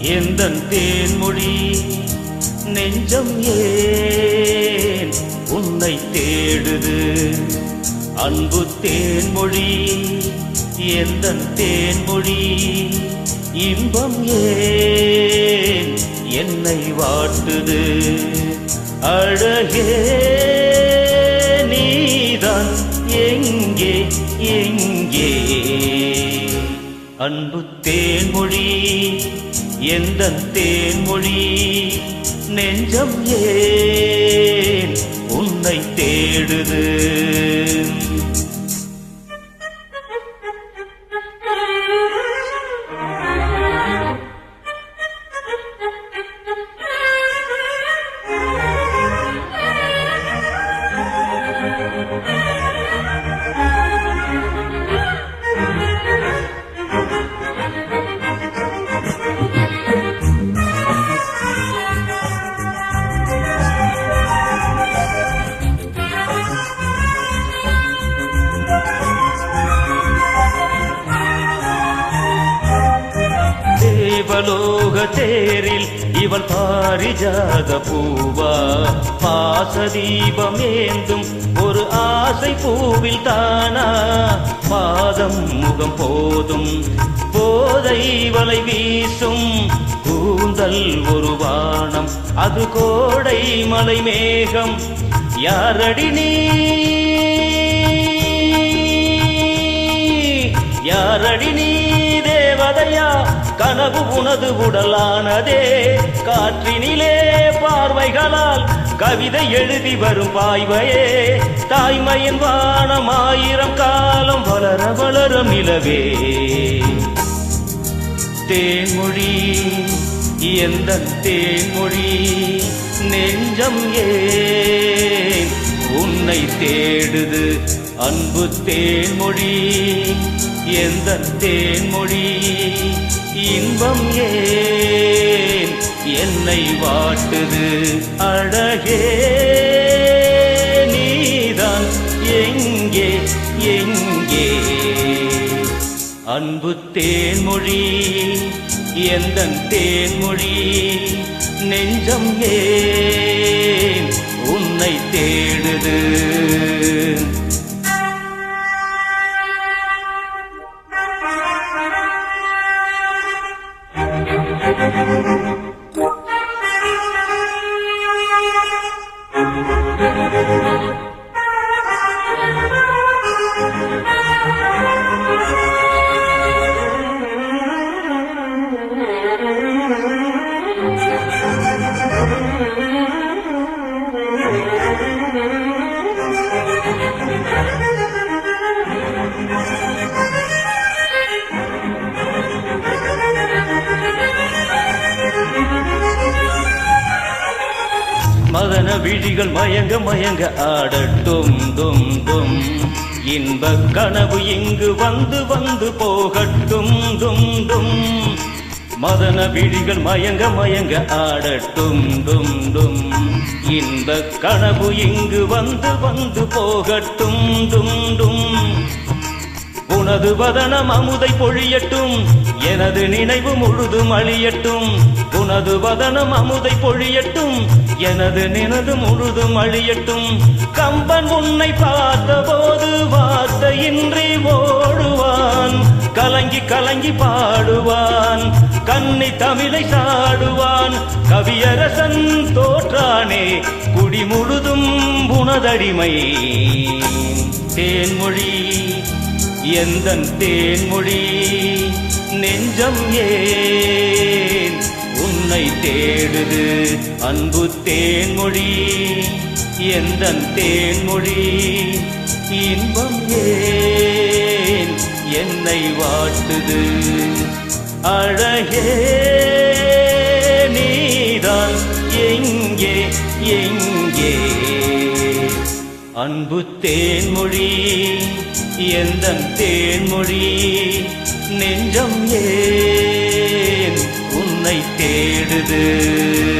எந்த தேன்மொழி நெஞ்சம் ஏன் உன்னை தேடுது? அன்பு தேன்மொழி எந்த தேன்மொழி இன்பம் ஏன் என்னை வாட்டுது? அழகே நீதான் எங்கே எங்கே? அன்பு தேன்மொழி எந்த தேன்மொழி நெஞ்சம் ஏன் உன்னை தேடுது? தேரில் இவள் பாரிஜாத பூவா பாசதீபமேந்தும் ஒரு ஆசை பூவில் தானா? பாதம் முகம் போதும் போதை வலை வீசும். கூந்தல் ஒரு வானம் அது கோடை மலை மேகம். யாரடி நீ? யாரடி நீ தேவதையா? கனவு உனது உடலானதே. காற்றினிலே பார்வைகளால் கவிதை எழுதி வரும் பாய்வையே. தாய்மையின் வானம் ஆயிரம் காலம் வளர வளர நிலவே தேன்மொழி எந்த தேன்மொழி நெஞ்சம் ஏன்? உன்னை தேடுது அன்பு தேன்மொழி எந்த தேன்மொழி இன்பம் ஏன் என்னை வாட்டுது அழகே? நீதான் எங்கே எங்கே? அன்பு தேன்மொழி எந்த தேன்மொழி நெஞ்சம் ஏன் உன்னை தேடுது? மதன விழிகள் மயங்க மயங்க ஆடட்டும் தும் தும். இன்ப கனவு இங்கு வந்து வந்து போகட்டும் தும் தும். மதன விழிகள் மயங்க மயங்க ஆடட்டும் தும் தும். இன்ப கனவு இங்கு வந்து வந்து போகட்டும் தும் தும் உனது வதனம் அமுதை பொழியட்டும். எனது நினைவு முழுதும் அழியட்டும். உனது வதனம் அமுதை பொழியட்டும். எனது நினது முழுதும் அழியட்டும். கம்பன் உன்னை பார்த்தபோது வார்த்தையின்றி ஓடுவான். கலங்கி கலங்கி பாடுவான். கன்னி தமிழை சாடுவான். கவியரசன் தோற்றானே. குடி முழுதும் புனதடிமை தேன்மொழி. எந்த தேன்மொழி நெஞ்சம் ஏன்? உன்னை தேடுது அன்பு தேன்மொழி எந்த தேன்மொழி இன்பம் ஏன்? என்னை வாட்டுது அழகே நீதான் எங்கே எங்கே? அன்பு தேன்மொழி எந்த தேன்மொழி? நெஞ்சம் ஏன் உன்னை தேடுது?